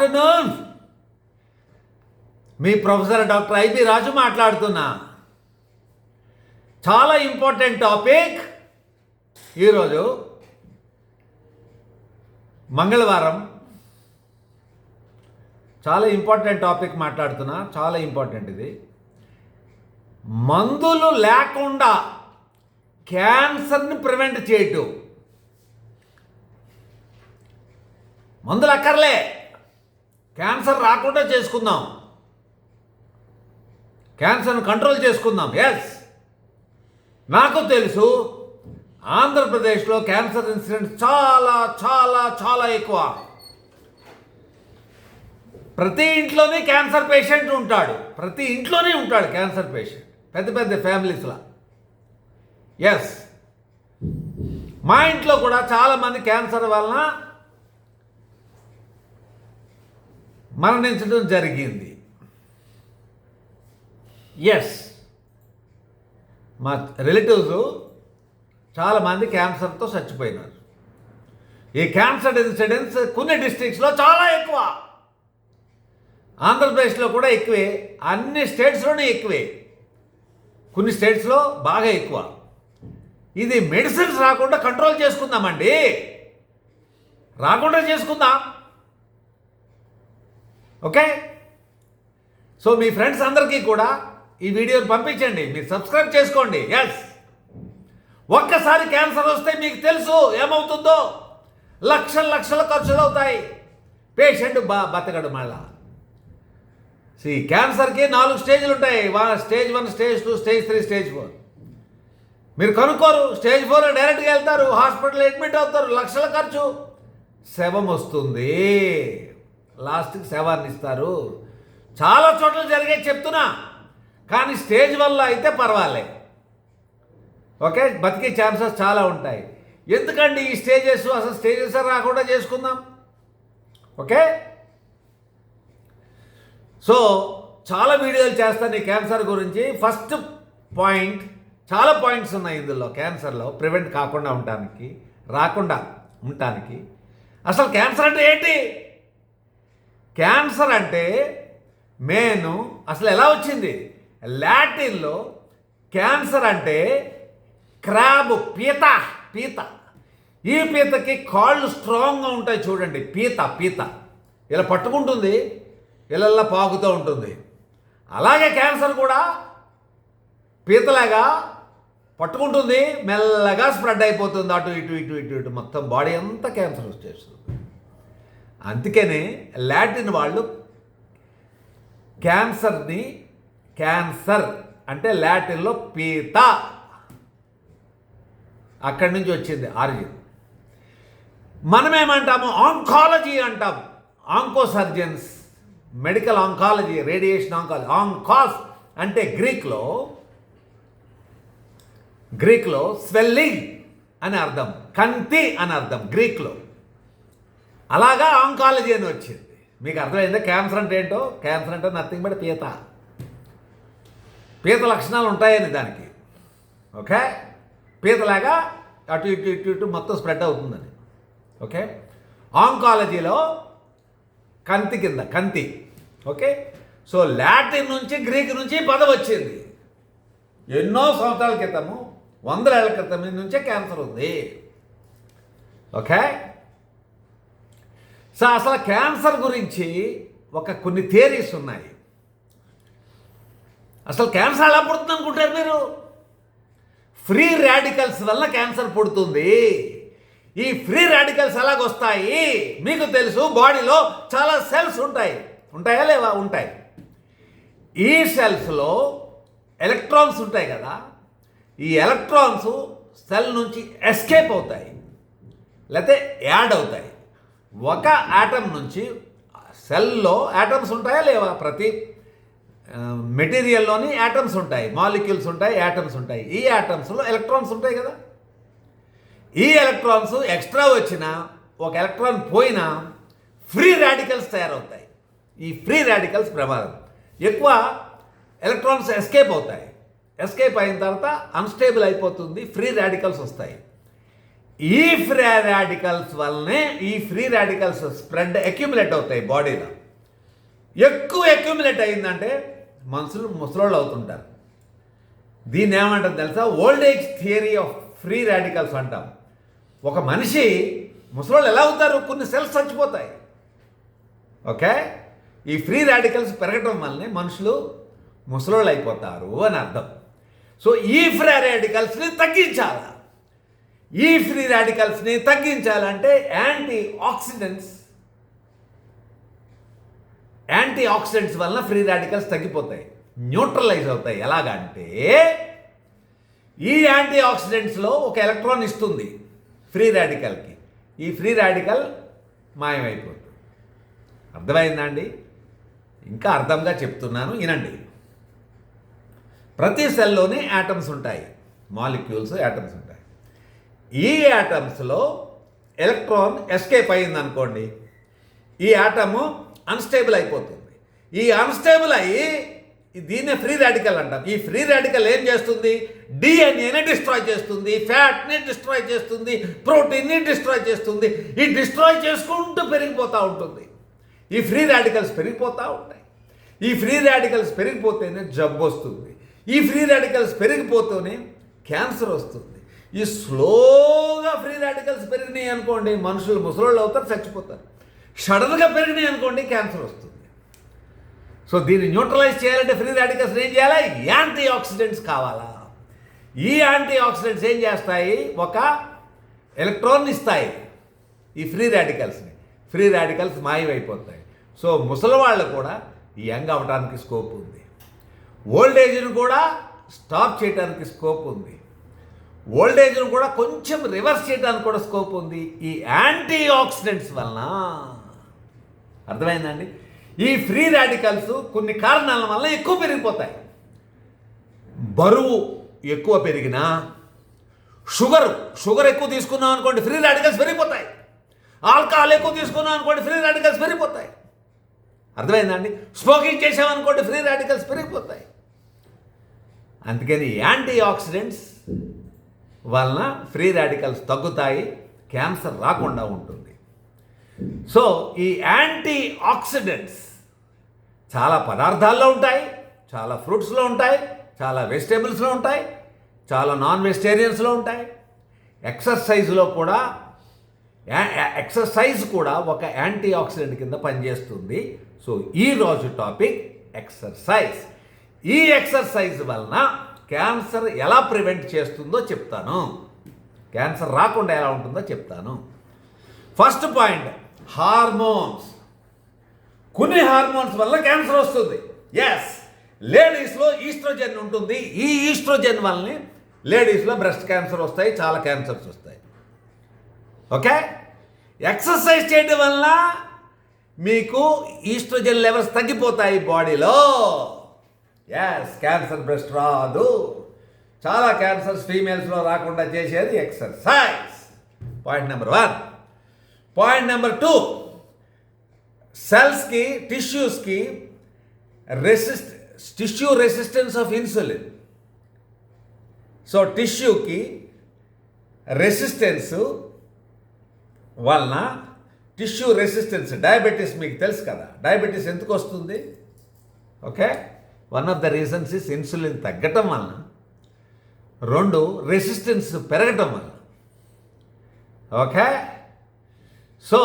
Afternoon. మీ professor doctor IB Raju మాట్లాడుతున్నా. చాలా ఇంపార్టెంట్ టాపిక్. ఈరోజు మంగళవారం. చాలా ఇంపార్టెంట్ టాపిక్ మాట్లాడుతున్నా. చాలా ఇంపార్టెంట్ ఇది. మందులు లేకుండా క్యాన్సర్ని ప్రివెంట్ చేయటం. మందులు అక్కర్లే. క్యాన్సర్ రాకుండా చేసుకుందాం. క్యాన్సర్ను కంట్రోల్ చేసుకుందాం. ఎస్ నాకు తెలుసు ఆంధ్రప్రదేశ్లో క్యాన్సర్ ఇన్సిడెంట్స్ చాలా చాలా చాలా ఎక్కువ. ప్రతి ఇంట్లోనే క్యాన్సర్ పేషెంట్ ఉంటాడు. ప్రతి ఇంట్లోనే ఉంటాడు క్యాన్సర్ పేషెంట్. పెద్ద పెద్ద ఫ్యామిలీస్లో ఎస్ మా ఇంట్లో కూడా చాలామంది క్యాన్సర్ వలన మరణించడం జరిగింది. ఎస్ మా రిలేటివ్స్ చాలామంది క్యాన్సర్తో చచ్చిపోయినారు. ఈ క్యాన్సర్ ఇన్సిడెన్స్ కొన్ని డిస్ట్రిక్ట్స్లో చాలా ఎక్కువ. ఆంధ్రప్రదేశ్లో కూడా ఎక్కువే అన్ని స్టేట్స్లోనే ఎక్కువే. కొన్ని స్టేట్స్లో బాగా ఎక్కువ. ఇది మెడిసిన్స్ రాకుండా కంట్రోల్ చేసుకుందామండి. రాకుండా చేసుకుందాం. ఓకే? సో మీ ఫ్రెండ్స్ అందరికీ కూడా ఈ వీడియోని పంపించండి. మీరు సబ్స్క్రైబ్ చేసుకోండి. ఎస్ ఒక్కసారి క్యాన్సర్ వస్తే మీకు తెలుసు ఏమవుతుందో? లక్షల లక్షల ఖర్చులు అవుతాయి. పేషెంట్ బా బతకడు మళ్ళా. సి క్యాన్సర్కి నాలుగు స్టేజ్లు ఉంటాయి. వా stage one stage two stage three stage four. మీరు కనుక్కోరు స్టేజ్ ఫోర్ డైరెక్ట్గా వెళ్తారు హాస్పిటల్ అడ్మిట్ అవుతారు లక్షల ఖర్చు. శవం వస్తుంది. లాస్ట్కి శవాన్ని ఇస్తారు చాలా చోట్ల జరిగే చెప్తున్నా. కానీ స్టేజ్ వల్ల అయితే పర్వాలే. ఓకే? బతికే ఛాన్సెస్ చాలా ఉంటాయి. ఎందుకండి ఈ స్టేజెస్? అసలు స్టేజెస్ రాకుండా చేసుకుందాం. ఓకే? సో చాలా వీడియోలు చేస్తాను ఈ క్యాన్సర్ గురించి. ఫస్ట్ పాయింట్ చాలా పాయింట్స్ ఉన్నాయి ఇందులో. క్యాన్సర్లో ప్రివెంట్ కాకుండా ఉండటానికి రాకుండా ఉండటానికి. అసలు క్యాన్సర్ అంటే ఏంటి? క్యాన్సర్ అంటే మేను అసలు ఎలా వచ్చింది? లాటిన్లో క్యాన్సర్ అంటే క్రాబ్ పీత పీత. ఈ పీతకి కాళ్ళు స్ట్రాంగ్గా ఉంటాయి చూడండి. పీత పీత. ఇలా పట్టుకుంటుంది ఇళ్ళల్లా పాకుతూ ఉంటుంది. అలాగే క్యాన్సర్ కూడా పీతలాగా పట్టుకుంటుంది మెల్లగా స్ప్రెడ్ అయిపోతుంది. అటు ఇటు ఇటు ఇటు ఇటు. మొత్తం బాడీ అంతా క్యాన్సర్ వచ్చేస్తుంది. అందుకనే లాటిన్ వాళ్ళు క్యాన్సర్ని క్యాన్సర్ అంటే లాటిన్లో పీత. అక్కడి నుంచి వచ్చింది ఆరిజిన్. మనమేమంటాము? ఆంకాలజీ అంటాం. Onco surgeons medical oncology radiation oncology ఆంకాస్ అంటే గ్రీక్లో గ్రీక్లో స్వెల్లింగ్ అని అర్థం కంతి అని అర్థం గ్రీక్లో. అలాగా ఆంకాలజీ అని వచ్చింది. మీకు అర్థమైందా? క్యాన్సర్ అంటే ఏంటో? క్యాన్సర్ అంటే నథింగ్ బట్ పీత. పీత లక్షణాలు ఉంటాయని దానికి. ఓకే? పీతలాగా అటు ఇటు ఇటు ఇటు మొత్తం స్ప్రెడ్ అవుతుందని. ఓకే? ఆంకాలజీలో కంతి కింద కంతి. ఓకే? సో లాటిన్ నుంచి గ్రీక్ నుంచి పదం వచ్చింది. ఎన్నో సంవత్సరాల క్రితము వందల ఏళ్ళ క్రితం నుంచే క్యాన్సర్ ఉంది. ఓకే? సో అసలు క్యాన్సర్ గురించి ఒక కొన్ని థియరీస్ ఉన్నాయి. అసలు క్యాన్సర్ ఎలా పుడుతుంది అనుకుంటారు మీరు? ఫ్రీ రాడికల్స్ వల్ల క్యాన్సర్ పుడుతుంది. ఈ ఫ్రీ రాడికల్స్ ఎలాగొస్తాయి? మీకు తెలుసు బాడీలో చాలా సెల్స్ ఉంటాయి. ఉంటాయా లేవా? ఉంటాయి. ఈ సెల్స్లో ఎలక్ట్రాన్స్ ఉంటాయి కదా. ఈ ఎలక్ట్రాన్స్ సెల్ నుంచి ఎస్కేప్ అవుతాయి. లేకపోతే యాడ్ అవుతాయి. ఒక ఆటం నుంచి సెల్లో యాటమ్స్ ఉంటాయా లేవా? ప్రతి మెటీరియల్లోని యాటమ్స్ ఉంటాయి. మాలిక్యూల్స్ ఉంటాయి యాటమ్స్ ఉంటాయి. ఈ యాటమ్స్లో ఎలక్ట్రాన్స్ ఉంటాయి కదా? ఈ ఎలక్ట్రాన్స్ ఎక్స్ట్రా వచ్చిన ఒక ఎలక్ట్రాన్ పోయినా ఫ్రీ రాడికల్స్ తయారవుతాయి. ఈ ఫ్రీ రాడికల్స్ ప్రమాదం. ఎక్కువ ఎలక్ట్రాన్స్ ఎస్కేప్ అవుతాయి. ఎస్కేప్ అయిన తర్వాత అన్స్టేబుల్ అయిపోతుంది ఫ్రీ రాడికల్స్ వస్తాయి. ఈ ఫ్రీ రాడికల్స్ వల్లనే ఈ ఫ్రీ రాడికల్స్ స్ప్రెడ్ అక్యుములేట్ అవుతాయి బాడీలో ఎక్కువ అక్యుములేట్ అయిందంటే మనుషులు ముసలోళ్ళు అవుతుంటారు. దీన్ని ఏమంటారు తెలుసా? Old age theory of free radicals అంటాం. ఒక మనిషి ముసలోళ్ళు ఎలా అవుతారు? కొన్ని సెల్స్ చచ్చిపోతాయి. ఓకే ఈ ఫ్రీ రాడికల్స్ పెరగటం వల్లనే మనుషులు ముసలోళ్ళు అయిపోతారు అని అర్థం. సో ఈ ఫ్రీ రాడికల్స్ని తగ్గించాలి? ఈ ఫ్రీ రాడికల్స్ని తగ్గించాలంటే యాంటీ ఆక్సిడెంట్స్ యాంటీ ఆక్సిడెంట్స్ వలన ఫ్రీ రాడికల్స్ తగ్గిపోతాయి న్యూట్రలైజ్ అవుతాయి. ఎలాగంటే ఈ యాంటీ ఆక్సిడెంట్స్లో ఒక ఎలక్ట్రాన్ ఇస్తుంది ఫ్రీ రాడికల్కి. ఈ ఫ్రీ రాడికల్ మాయమైపోతుంది. అర్థమైందా అండి ఇంకా అర్థంగా చెప్తున్నాను వినండి. ప్రతి సెల్లోనే యాటమ్స్ ఉంటాయి మాలిక్యూల్స్ యాటమ్స్ ఉంటాయి. ఈ యాటమ్స్లో ఎలక్ట్రాన్ ఎస్కేప్ అయింది అనుకోండి ఈ యాటము అన్స్టేబుల్ అయిపోతుంది. ఈ అన్స్టేబుల్ అయ్యి దీన్నే ఫ్రీ రాడికల్ అంటాం. ఈ ఫ్రీ రాడికల్ ఏం చేస్తుంది? డిఎన్ఏని డిస్ట్రాయ్ చేస్తుంది ఫ్యాట్ని డిస్ట్రాయ్ చేస్తుంది ప్రోటీన్ని డిస్ట్రాయ్ చేస్తుంది. ఈ డిస్ట్రాయ్ చేసుకుంటూ పెరిగిపోతూ ఉంటుంది. ఈ ఫ్రీ రాడికల్స్ పెరిగిపోతూ ఉంటాయి. ఈ ఫ్రీ రాడికల్స్ పెరిగిపోతేనే జబ్బు వస్తుంది. ఈ ఫ్రీ రాడికల్స్ పెరిగిపోతూనే క్యాన్సర్ వస్తుంది. ఈ స్లోగా ఫ్రీ రాడికల్స్ పెరిగినాయి అనుకోండి మనుషులు ముసలోళ్ళు అవుతారు చచ్చిపోతారు. సడన్గా పెరిగినాయి అనుకోండి క్యాన్సర్ వస్తుంది. సో దీన్ని న్యూట్రలైజ్ చేయాలంటే ఫ్రీ రాడికల్స్ ఏం చేయాలి? యాంటీ ఆక్సిడెంట్స్ కావాలా? ఈ యాంటీ ఆక్సిడెంట్స్ ఏం చేస్తాయి? ఒక ఎలక్ట్రాన్ ఇస్తాయి ఈ ఫ్రీ రాడికల్స్ని. ఫ్రీ రాడికల్స్ మాయమైపోతాయి. సో ముసలివాళ్ళు కూడా యంగ్ అవ్వడానికి స్కోప్ ఉంది. ఓల్డ్ ఏజ్ని కూడా స్టాప్ చేయడానికి స్కోప్ ఉంది. ఓల్డేజ్ను కూడా కొంచెం రివర్స్ చేయడానికి కూడా స్కోప్ ఉంది. ఈ యాంటీ ఆక్సిడెంట్స్ వలన అర్థమైందండి ఈ ఫ్రీ రాడికల్స్ కొన్ని కారణాల వల్ల ఎక్కువ పెరిగిపోతాయి. బరువు ఎక్కువ పెరిగినా షుగర్ షుగర్ ఎక్కువ తీసుకున్నాం అనుకోండి ఫ్రీ రాడికల్స్ పెరిగిపోతాయి. ఆల్కహాల్ ఎక్కువ తీసుకున్నాం అనుకోండి ఫ్రీ రాడికల్స్ పెరిగిపోతాయి. అర్థమైందండి స్మోకింగ్ చేసామనుకోండి ఫ్రీ రాడికల్స్ పెరిగిపోతాయి. అందుకని యాంటీ ఆక్సిడెంట్స్ వలన ఫ్రీ రాడికల్స్ తగ్గుతాయి క్యాన్సర్ రాకుండా ఉంటుంది. సో ఈ యాంటీ ఆక్సిడెంట్స్ చాలా పదార్థాల్లో ఉంటాయి చాలా ఫ్రూట్స్లో ఉంటాయి చాలా వెజిటేబుల్స్లో ఉంటాయి చాలా నాన్ వెజిటేరియన్స్లో ఉంటాయి. ఎక్సర్సైజ్లో కూడా ఎక్సర్సైజ్ కూడా ఒక యాంటీ ఆక్సిడెంట్ కింద పనిచేస్తుంది. సో ఈ రోజు టాపిక్ ఎక్సర్సైజ్. ఈ ఎక్సర్సైజ్ వలన క్యాన్సర్ ఎలా ప్రివెంట్ చేస్తుందో చెప్తాను. క్యాన్సర్ రాకుండా ఎలా ఉంటుందో చెప్తాను. First point hormones. కొన్ని హార్మోన్స్ వల్ల క్యాన్సర్ వస్తుంది. ఎస్ లేడీస్లో ఈస్ట్రోజెన్ ఉంటుంది. ఈ ఈస్ట్రోజెన్ వల్లనే లేడీస్లో బ్రెస్ట్ క్యాన్సర్ వస్తాయి చాలా క్యాన్సర్స్ వస్తాయి. ఓకే ఎక్సర్సైజ్ చేయడం వల్ల మీకు ఈస్ట్రోజెన్ లెవెల్స్ తగ్గిపోతాయి బాడీలో. ఎస్ క్యాన్సర్ బ్రెస్ట్ రాదు. చాలా క్యాన్సర్స్ ఫీమేల్స్లో రాకుండా చేసేది exercise point number one point number two సెల్స్కి టిష్యూస్కి resist tissue resistance of insulin so టిష్యూకి resistance వలన టిష్యూ రెసిస్టెన్స్ డయాబెటీస్ మీకు తెలుసు కదా. డయాబెటీస్ ఎందుకు వస్తుంది? Okay one of the reasons is insulin తగ్గటం వలన రెండు రెసిస్టెన్స్ పెరగటం వలన. ఓకే సో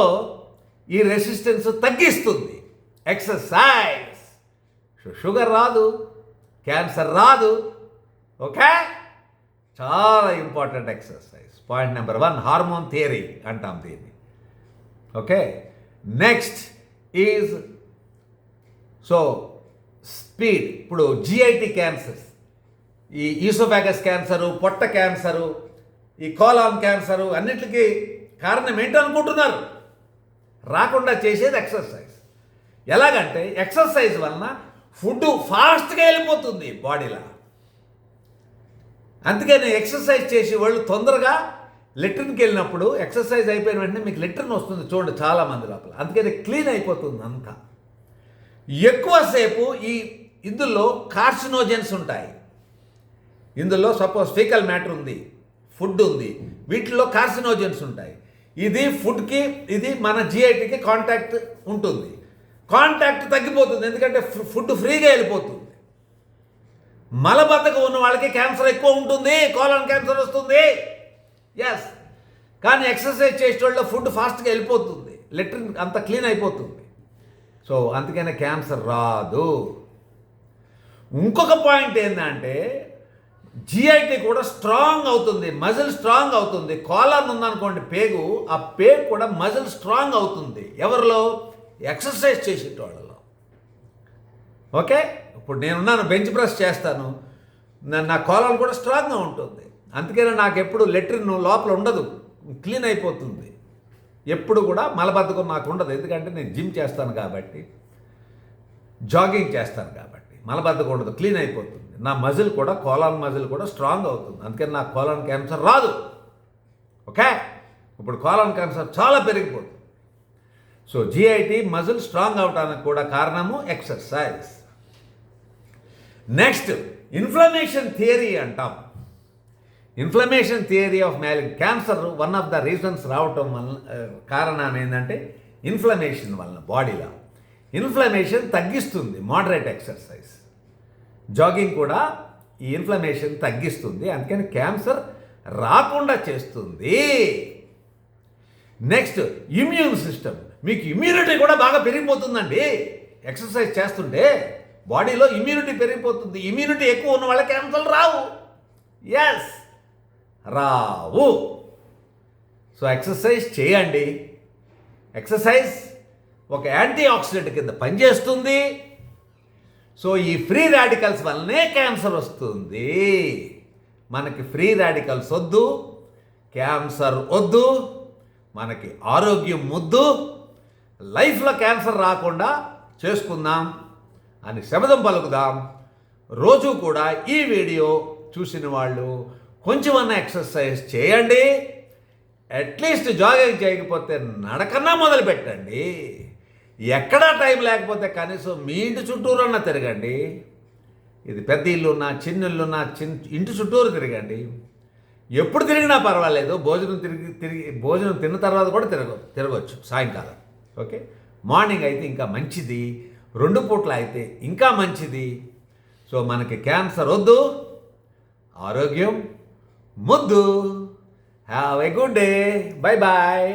ఈ రెసిస్టెన్స్ తగ్గిస్తుంది. ఎక్సర్సైజ్ షుగర్ రాదు క్యాన్సర్ రాదు. ఓకే చాలా important exercise point number one hormone theory అంటాం దీన్ని. Okay next is so speed. ఇప్పుడు జిఐటి క్యాన్సర్స్ ఈ ఈసోఫాగస్ క్యాన్సరు పొట్ట క్యాన్సరు ఈ కోలాన్ క్యాన్సరు అన్నిటికీ కారణం ఏంటనుకుంటున్నారు? రాకుండా చేసేది ఎక్సర్సైజ్. ఎలాగంటే ఎక్సర్సైజ్ వలన ఫుడ్ ఫాస్ట్గా వెళ్ళిపోతుంది బాడీలో. అందుకని ఎక్సర్సైజ్ చేసి వాళ్ళు తొందరగా లెట్రిన్కి వెళ్ళినప్పుడు ఎక్సర్సైజ్ అయిపోయిన వెంటనే మీకు లెట్రిన్ వస్తుంది చూడండి చాలా మంది లోపల. అందుకని క్లీన్ అయిపోతుంది అంతా. ఎక్కువసేపు ఈ ఇందులో కార్సినోజెన్స్ ఉంటాయి. ఇందులో సపోజ్ ఫీకల్ మ్యాటర్ ఉంది ఫుడ్ ఉంది వీటిలో కార్సినోజెన్స్ ఉంటాయి. ఇది ఫుడ్కి ఇది మన జిఐటికి కాంటాక్ట్ ఉంటుంది. కాంటాక్ట్ తగ్గిపోతుంది ఎందుకంటే ఫు- ఫుడ్ ఫ్రీగా వెళ్ళిపోతుంది. మలబద్ధకం ఉన్న వాళ్ళకి క్యాన్సర్ ఎక్కువ ఉంటుంది కోలన్ క్యాన్సర్ వస్తుంది. ఎస్ కానీ ఎక్సర్సైజ్ చేసేటోళ్ళ ఫుడ్ ఫాస్ట్గా వెళ్ళిపోతుంది. లెట్రిన్ అంత క్లీన్ అయిపోతుంది. సో అందుకనే క్యాన్సర్ రాదు. ఇంకొక పాయింట్ ఏంటంటే జిఐటీ కూడా స్ట్రాంగ్ అవుతుంది మజిల్ స్ట్రాంగ్ అవుతుంది. కాలర్ ఉందనుకోండి పేగు ఆ పేగు కూడా మజిల్ స్ట్రాంగ్ అవుతుంది. ఎవరిలో? ఎక్సర్సైజ్ చేసేటోళ్ళలో. ఓకే? ఇప్పుడు నేనున్నాను బెంచ్ ప్రెస్ చేస్తాను. నా- నా కాలర్ కూడా స్ట్రాంగ్గా ఉంటుంది. అందుకనే నాకు ఎప్పుడు లెట్రిన్ లోపల ఉండదు. క్లీన్ అయిపోతుంది. ఎప్పుడు కూడా మలబద్ధకం నాకు ఉండదు. ఎందుకంటే నేను జిమ్ చేస్తాను కాబట్టి జాగింగ్ చేస్తాను కాబట్టి. మలబద్ధకం ఉండదు క్లీన్ అయిపోతుంది. నా మజిల్ కూడా కోలాన్ మజిల్ కూడా స్ట్రాంగ్ అవుతుంది. అందుకని నా కోలాన్ క్యాన్సర్ రాదు. ఓకే? ఇప్పుడు కోలాన్ క్యాన్సర్ చాలా పెరిగిపోతుంది. సో జిఐటి మజిల్ స్ట్రాంగ్ అవడానికి కూడా కారణము ఎక్సర్సైజ్. నెక్స్ట్ ఇన్ఫ్లమేషన్ థియరీ అంటాం. Inflammation theory of మ్యాలింగ్ cancer one of the reasons రావటం వల్ల కారణం ఏంటంటే ఇన్ఫ్లమేషన్ వలన బాడీలో ఇన్ఫ్లమేషన్ తగ్గిస్తుంది మోడరేట్ ఎక్సర్సైజ్ జాగింగ్ కూడా ఈ ఇన్ఫ్లమేషన్ తగ్గిస్తుంది అందుకని క్యాన్సర్ రాకుండా చేస్తుంది. నెక్స్ట్ ఇమ్యూన్ సిస్టమ్ మీకు ఇమ్యూనిటీ కూడా బాగా పెరిగిపోతుందండి. ఎక్సర్సైజ్ చేస్తుంటే బాడీలో ఇమ్యూనిటీ పెరిగిపోతుంది. ఇమ్యూనిటీ ఎక్కువ ఉన్న వాళ్ళకి క్యాన్సర్ రావు. ఎస్ రావు. సో ఎక్సర్సైజ్ చేయండి. ఎక్సర్సైజ్ ఒక యాంటీ ఆక్సిడెంట్ కింద పనిచేస్తుంది. సో ఈ ఫ్రీ రాడికల్స్ వల్లనే క్యాన్సర్ వస్తుంది. మనకి ఫ్రీ రాడికల్స్ వద్దు. క్యాన్సర్ వద్దు. మనకి ఆరోగ్యం ముద్దు లైఫ్లో క్యాన్సర్ రాకుండా చేసుకుందాం అని శబదం పలుకుదాం. రోజు కూడా ఈ వీడియో చూసిన వాళ్ళు కొంచెమన్నా ఎక్సర్సైజ్ చేయండి. అట్లీస్ట్ జాగింగ్ చేయకపోతే నడకన్నా మొదలు పెట్టండి ఎక్కడా టైం లేకపోతే కనీసం మీ ఇంటి చుట్టూరన్నా తిరగండి. ఇది పెద్ద ఇల్లున్నా చిన్న ఇల్లున్నా చిన్న ఇంటి చుట్టూరు తిరగండి. ఎప్పుడు తిరిగినా పర్వాలేదు. భోజనం తిరిగి తిరిగి భోజనం తిన్న తర్వాత కూడా తిరగ తిరగవచ్చు సాయంకాలం. ఓకే? మార్నింగ్ అయితే ఇంకా మంచిది. రెండు పూట్ల అయితే ఇంకా మంచిది. సో మనకి క్యాన్సర్ వద్దు. ఆరోగ్యం ముద్దు. Have a good day bye bye